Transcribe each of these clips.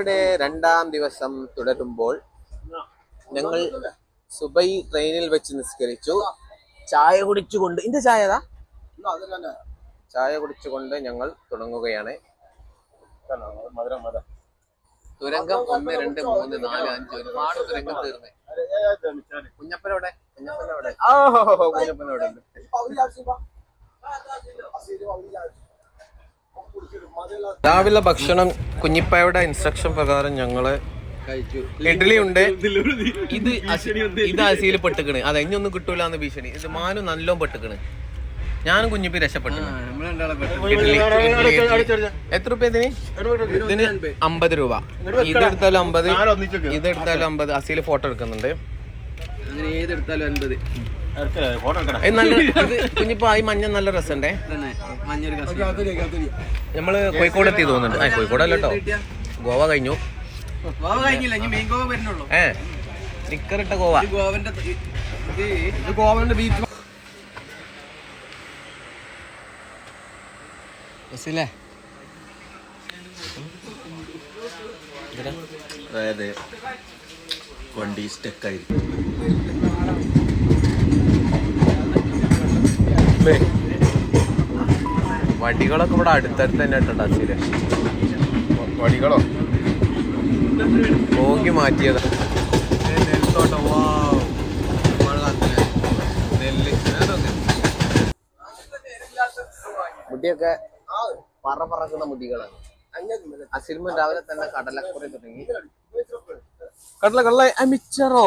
യാത്രയുടെ രണ്ടാം ദിവസം തുടരുമ്പോൾ ഞങ്ങൾ സുബൈ ട്രെയിനിൽ വെച്ച് നിസ്കരിച്ചു. ചായ കുടിച്ചുകൊണ്ട് ഇന്റെ ചായ ഏതാ? ചായ കുടിച്ചുകൊണ്ട് ഞങ്ങൾ തുടങ്ങുകയാണ്. തുരങ്കം ഒന്ന് രണ്ട് മൂന്ന് നാല് അഞ്ച് ഒരുപാട് തുരങ്കം തീർന്ന്. കുഞ്ഞപ്പനോടെ കുഞ്ഞപ്പനോടെ ആ കുഞ്ഞപ്പനവിടെ ഉണ്ട്. രാവിലെ ഭക്ഷണം കുഞ്ഞിപ്പായുടെ ഇൻസ്ട്രക്ഷൻ പ്രകാരം ഞങ്ങൾ ഇഡ്ഡലി ഉണ്ട്. ഇത് ഇത് അസിയിൽ പെട്ടുക്കണ്. അതെ ഇനിയൊന്നും കിട്ടൂല എന്ന് ഭീഷണി. ഇത് മാനു നല്ലോം പെട്ടുക്കണ്. ഞാനും കുഞ്ഞിപ്പി രക്ഷപ്പെട്ടു. എത്ര രൂപ ഇതിന്? ഇതിന് അമ്പത് രൂപ. ഇതെടുത്താലും അമ്പത്. ഇതെടുത്താലും അമ്പത്. അസിയിൽ ഫോട്ടോ എടുക്കുന്നുണ്ട്. അങ്ങനെ ഏതെടുത്താലും അൻപത്. കുഞ്ഞിപ്പ ഈ മഞ്ഞ നല്ല രസണ്ടേ നമ്മൾ കോഴിക്കോട് എത്തി തോന്നുന്നുണ്ട്. ആ കോഴിക്കോട് അല്ല കേട്ടോ. ഗോവ കഴിഞ്ഞു. ഗോവ കഴിഞ്ഞില്ല ഇനി മെയിൻ ഗോവ വരുന്നുള്ളൂ. ഏ ഗോവ. ഗോവന്റെ ഇത് ഇത് ഗോവന്റെ ബീച്ച് ബസ്സില്ലേ അതായത് വണ്ടി സ്റ്റക്കായിരിക്കും വടികളൊക്കെ ഇവിടെ അടുത്തടുത്ത് തന്നെ ഇട്ടുണ്ട് അച്ഛൽ വടികളോ? പോങ്കി മാറ്റിയതാ. നെൽത്തോട്ടം. കാലത്തില്ലേ? നെല്ല്. മുടിയൊക്കെ പറ പറക്കുന്ന മുടികളാണ് അസിൽമൻ രാവിലെ തന്നെ കടലക്കുറി തുടങ്ങി. കടല കടല മിച്ചറോ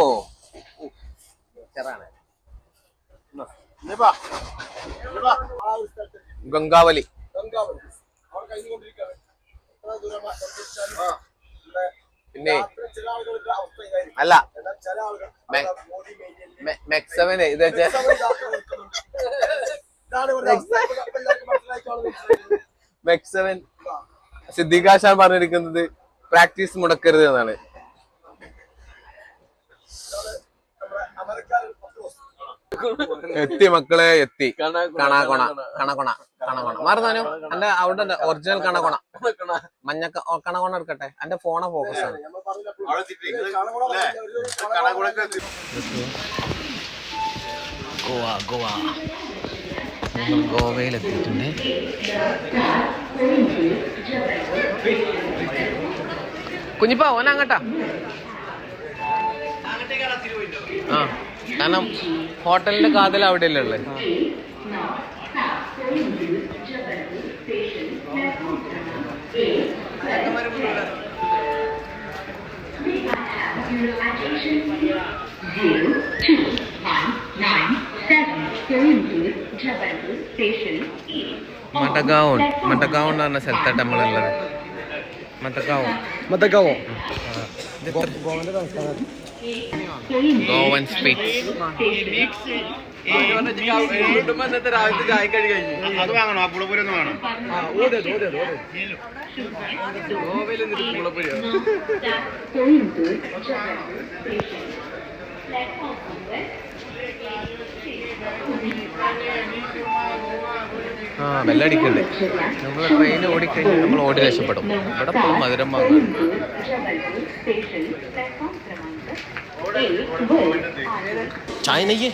മിച്ചറാണ് ഗംഗാവലി. പിന്നെ അല്ല. മെക്സവന് ഇത് മെക്സവൻ. സിദ്ദിഖാശാൻ പറഞ്ഞിരിക്കുന്നത് പ്രാക്ടീസ് മുടക്കരുത് എന്നാണ്. എത്തി മക്കളെ എത്തി. കണാകൊണ കണകൊണ കണകൊണ മറന്നാനോ എന്റെ അവിടെ ഒറിജിനൽ കണകൊണ മഞ്ഞ കണകൊണ എടുക്കട്ടെ. എന്റെ ഫോണ ഫോക്കസ് ആണ്. ഗോവ ഗോവ. ഞങ്ങൾ ഗോവയിലെത്തിയിട്ടുണ്ട് കുഞ്ഞിപ്പാ ഓന അങ്ങട്ടാ. ആ. കാരണം ഹോട്ടലിന്റെ കാതൽ അവിടെ അല്ലേ ഉള്ളത് മട്ടഗാവോൺ മട്ടഗാവോൺ എന്ന് പറഞ്ഞ സ്ഥലത്തായിട്ട് നമ്മളുള്ളത്. മട്ടഗാവോൺ മതക്കാവോ ഗോവൻ സ്പീക്സ് രാവിലത്തെ ചായ കഴി കഴിഞ്ഞു അത് വാങ്ങണോ? ആ പുളപുരി ഒന്ന് വേണം ഓടേത് ഓടേത് ഓടേത് ഗോവയിൽ എന്നിട്ട് പൂളപ്പൊരിയോ ആ ബെല്ലടിക്കണ്ട്. നമ്മൾ ട്രെയിൻ ഓടിക്കഴിഞ്ഞാൽ നമ്മൾ ഓടി രക്ഷപ്പെടും. ഇവിടെ പോലും മധുരം വാങ്ങും ചായ നെയ്യ്.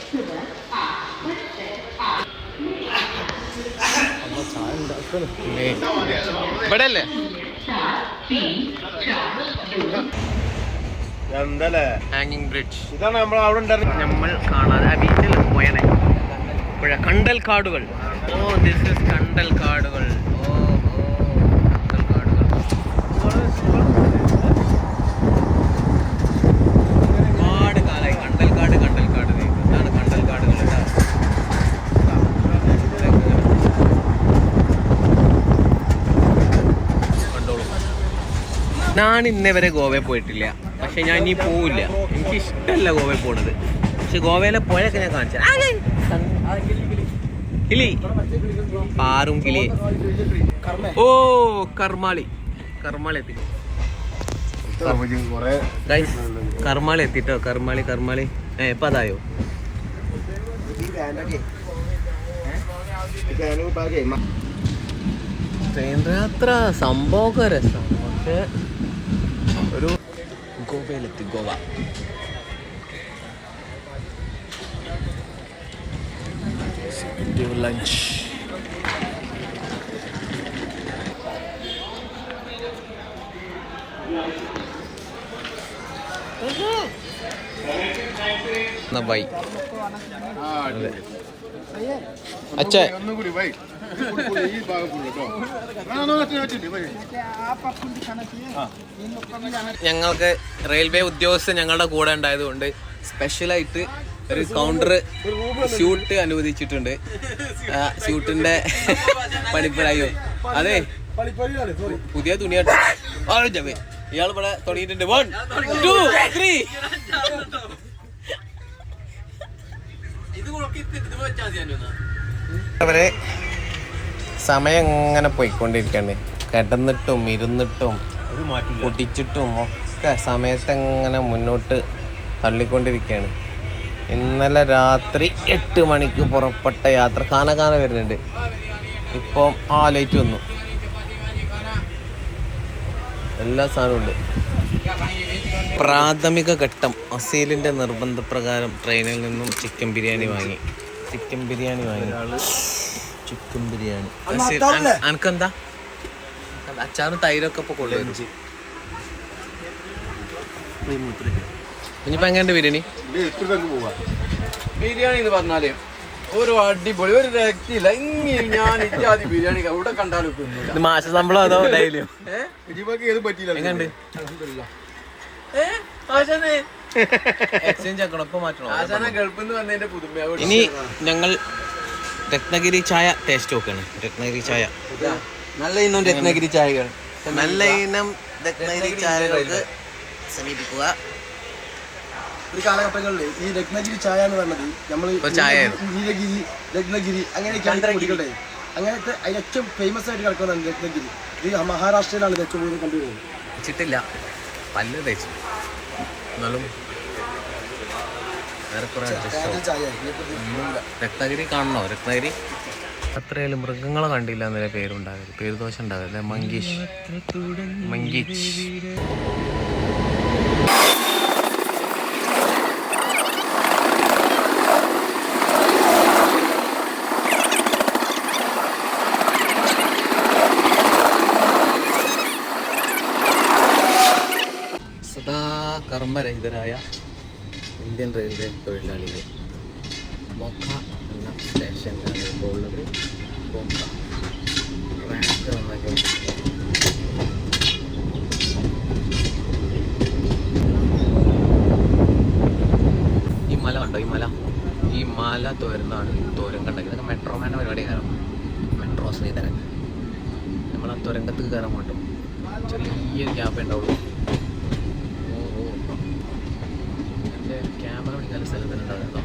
ഇവിടെ അല്ലേ ഹാങ്ങിങ് ബ്രിഡ്ജ് ഇതാണ് നമ്മൾ അവിടെ ഉണ്ടായിരുന്നത് നമ്മൾ കാണാതെ ആ ബീച്ചിൽ പോയണേ പുഴ കണ്ടൽ കാടുകൾ ഓ ദിസ് ഇസ് കണ്ടൽ കാടുകൾ കണ്ടൽ കാടുകൾ കണ്ടൽ കാട് കണ്ടൽ കാട് കണ്ടൽ കാടുകൾ ഞാൻ ഇന്നേ വരെ ഗോവയിൽ പോയിട്ടില്ല. പക്ഷെ ഞാൻ ഇനി പോവില്ല. എനിക്ക് ഇഷ്ടമല്ല ഗോവയിൽ പോണത്. പക്ഷെ ഗോവയിലെ പുഴയൊക്കെ ഞാൻ കാണിച്ചു കിളി. പാറും കിളി. ഓ കർമാളി. കർമാളി എത്തി. കർമാളി എത്തിട്ടോ? കർമാളി കർമാളി. ഏ ഇപ്പൊ അതായോ? ട്രെയിൻ യാത്ര സംഭവമൊക്കെ രസമാണ് പക്ഷെ ഗോവയിലെത്തി ഗോവ ലഞ്ച് ബൈ അച്ഛാ ഒന്നും കൂടി വൈ ഈ ഭാഗം ഫുള്ള് കേട്ടോ ആ, no, വെച്ചിട്ട്, വെച്ചിട്ട്, വൈ. ഞങ്ങൾക്ക് റെയിൽവേ ഉദ്യോഗസ്ഥൻ ഞങ്ങളുടെ കൂടെ ഉണ്ടായതുകൊണ്ട് സ്പെഷ്യലായിട്ട് ഒരു കൗണ്ടർ ഷൂട്ട് അനുവദിച്ചിട്ടുണ്ട്. ആ, സ്യൂട്ടിന്റെ പണിപ്പരായോ. അതെ. പുതിയ തുണിയാട്ടോ ഇയാൾ ഇവിടെ തുടങ്ങിയിട്ടുണ്ട്. വൺ ടു ത്രീ അവരെ സമയം ഇങ്ങനെ പോയിക്കൊണ്ടിരിക്കണ്ടേ. കിടന്നിട്ടും ഇരുന്നിട്ടും പൊട്ടിച്ചിട്ടും ഒക്കെ സമയത്ത് എങ്ങനെ മുന്നോട്ട് തള്ളിക്കൊണ്ടിരിക്കുകയാണ് ഇന്നലെ രാത്രി എട്ട് മണിക്ക് പുറപ്പെട്ട യാത്ര. കാന കാന വരുന്നുണ്ട്. ഇപ്പം ആ ലൈറ്റ് വന്നു. എല്ലാ സാധനവും പ്രാഥമിക ഘട്ടം അസീലിന്റെ നിർബന്ധപ്രകാരം ട്രെയിനിൽ നിന്നും ചിക്കൻ ബിരിയാണി വാങ്ങി. ചിക്കൻ ബിരിയാണി വാങ്ങി. ചിക്കൻ ബിരിയാണി. എനിക്കെന്താ അച്ചാറും തൈരൊക്കെ ഇപ്പോൾ കൊണ്ടുവരും. ഇനിയിപ്പോ എങ്ങനെ ബിരിയാണി? ബിരിയാണി എന്ന് പറഞ്ഞാൽ ഒരു അടിപൊളി ഒരു രക്തിയില്ല ഇങ്ങനെ ഞാൻ ഇത്യാദി ബിരിയാണി എവിടെ കണ്ടാലും ഇത് മാസ ശമ്പളം അതോ ഏത് പറ്റിയില്ല എക്സ്ചേഞ്ച് ആക്കണം ഇപ്പൊ മാറ്റണോ. ഗൾഫിൽ നിന്ന് വന്നതിന്റെ പുതുമ ഇനി ഞങ്ങൾ രത്നഗിരി ചായ ടേസ്റ്റ് നോക്കാണ്. രത്നഗിരി ചായ. നല്ല ഇനം രത്നഗിരി ചായകൾ. നല്ല ഇനം രത്നഗിരി ചായകൾക്ക് സമീപിക്കുക. ഒരു കാലഘട്ടങ്ങളിൽ ഈ രത്നഗിരി ചായ എന്ന് പറഞ്ഞത് നമ്മൾ നീലഗിരി രത്നഗിരി അങ്ങനെയൊക്കെയാണ് കുടികളുടെ അങ്ങനത്തെ അതിന് ഏറ്റവും ഫേമസ് ആയിട്ട് കിടക്കുന്നതാണ് രത്നഗിരി. ഇത് മഹാരാഷ്ട്രയിലാണ് ഇത് ഏറ്റവും കൂടുതൽ കണ്ടുപോകുന്നത് വെച്ചിട്ടില്ല. പല്ല് തേച്ചു. എന്നാലും രത്നഗിരി കാണണോ? രത്നഗിരി? അത്രയായാലും മൃഗങ്ങളെ കണ്ടില്ല എന്നൊരു പേരുണ്ടാകരുത് പേര് ദോഷം ഉണ്ടാകരുത് മങ്കീഷ്. മങ്കീഷ്. കർമ്മരഹിതരായ ഇന്ത്യൻ റെയിൽവേ തൊഴിലാളികൾ. മൊക്ക എന്ന സ്റ്റേഷനിലാണ് ഇപ്പോൾ ഉള്ളത്. ഈ മല കണ്ടോ? ഈ മല. ഈ മല തോരുന്നതാണ് തോരം കണ്ടത് ഇതൊക്കെ മെട്രോമാന്റെ പരിപാടി കാരണം മെട്രോ ശ്രീധരൻ. നമ്മൾ ആ തുരങ്കത്തേക്ക് കയറാൻ പോട്ടും ചെറിയൊരു ഗ്യാപ്പ് ഉണ്ടാവുള്ളൂ ഓ ഓ എന്റെ ക്യാമറ പിടിക്കാൻ സ്ഥലത്തിനുണ്ടാവും കേട്ടോ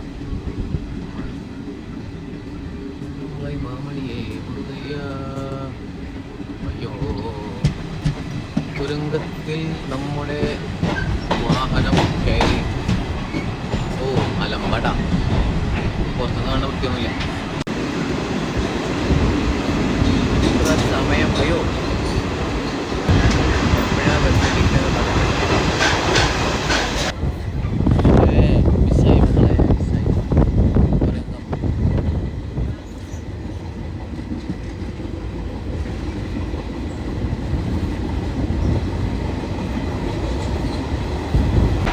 മുളൈ മാമണിയേ അയ്യോ തുരങ്കത്തിൽ നമ്മുടെ വാഹനം കയറി ഓ അലമ്പട. പുറത്തുനിന്ന് കാണാൻ വൃത്തിയൊന്നുമില്ല ഇത്ര സമയം അയ്യോ എപ്പോഴാ ബസ്സിലിരിക്കുന്നത് ഏ, മിസ്സായി മക്കളെ, മിസ്സായി. തുരങ്കം.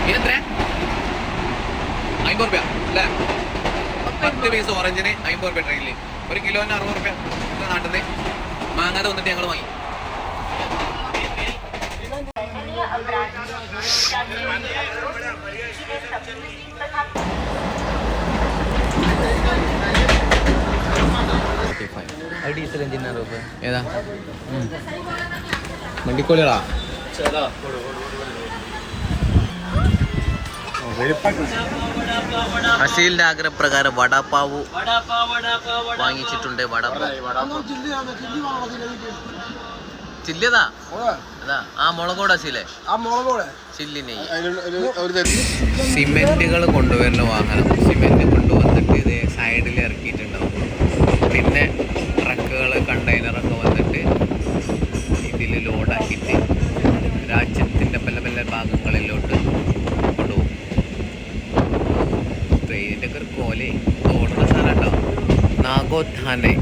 ഇതെത്രയാ? അമ്പത് റുപ്യ അല്ലേ? പത്ത് പീസ് ഓറഞ്ചിന് അമ്പത് റുപ്യ ട്രെയിനിൽ ഒരു കിലോന് അറുപത് റുപ്യ. നാട്ടിൽ നിന്ന് മാങ്ങാതെ വന്നിട്ട് ഞങ്ങൾ വാങ്ങി. ഡീസൽ എഞ്ചിനാണ് ഏതാ? വണ്ടിക്കോളികളാ? അസീലിന്റെ ആഗ്രഹപ്രകാരം വടാപ്പാവ് വാങ്ങിച്ചിട്ടുണ്ട് വടാപ്പാവ്. ചില്ലിയതാ അതാ ആ മുളകോട് അശീലേ ചില്ലിനെ സിമെന്റുകൾ കൊണ്ടുവരുന്ന വാഹനം. സിമെന്റ് കൊണ്ടുവന്നിട്ട് ഇത് സൈഡിൽ ഇറക്കിയിട്ടുണ്ടാവും. പിന്നെ ട്രക്കുകൾ കണ്ടെയ്നറൊക്കെ വന്നിട്ട് ഇതിൽ ലോഡാക്കിയിട്ട് ഓർഡർ സ്ഥലം കേട്ടോ. നാഗോത്ഥാനെ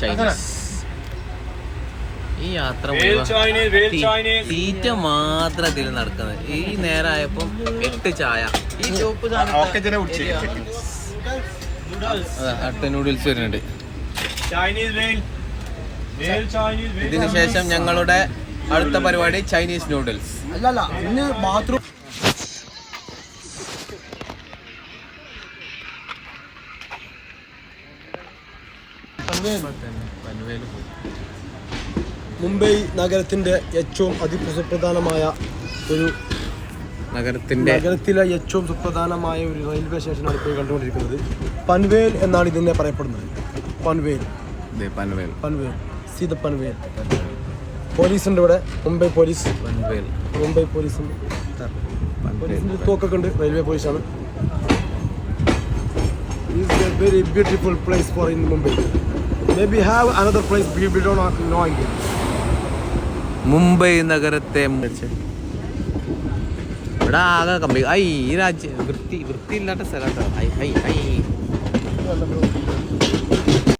ചൈനീസ്. ഈ യാത്ര തീറ്റ മാത്രം ഇതിൽ നടക്കുന്നത്. ഈ നേരമായപ്പോ എട്ട് ചായ. ഈ ചോപ്പ് അടുത്ത നൂഡിൽസ് വരുന്നുണ്ട്. ഇതിനുശേഷം ഞങ്ങളുടെ അടുത്ത പരിപാടി ചൈനീസ് നൂഡിൽസ് അല്ലല്ല ഇന്ന് ബാത്റൂം മുംബൈ നഗരത്തിന്റെ ഏറ്റവും അതിപ്രസപ്രധാനമായ ഒരു നഗരത്തിന്റെ നഗരത്തിലെ ഏറ്റവും സുപ്രധാനമായ ഒരു റെയിൽവേ സ്റ്റേഷനാണ് ഇപ്പോൾ കണ്ടുകൊണ്ടിരിക്കുന്നത്. പൻവേൽ എന്നാണ് ഇതിനെ പറയപ്പെടുന്നത്. പൻവേൽ. പൻവേൽ. പൻവേൽ. സീത പൻവേൽ. പോലീസുണ്ട് ഇവിടെ. മുംബൈ പോലീസ്. പൻവേൽ. മുംബൈ പോലീസ്. ഉണ്ട് പോലീസിന്റെ തോക്കൊക്കെ ഉണ്ട്. റെയിൽവേ പോലീസാണ്. Is a very beautiful place for in Mumbai be have another place we we don't know idea Mumbai നഗരത്തെ ഇവിടെ ആകെ കമ്പി ഐ ഈ രാജ്യം വൃത്തി വൃത്തിയില്ലാത്ത സ്ഥലം കേട്ടോ. I I I.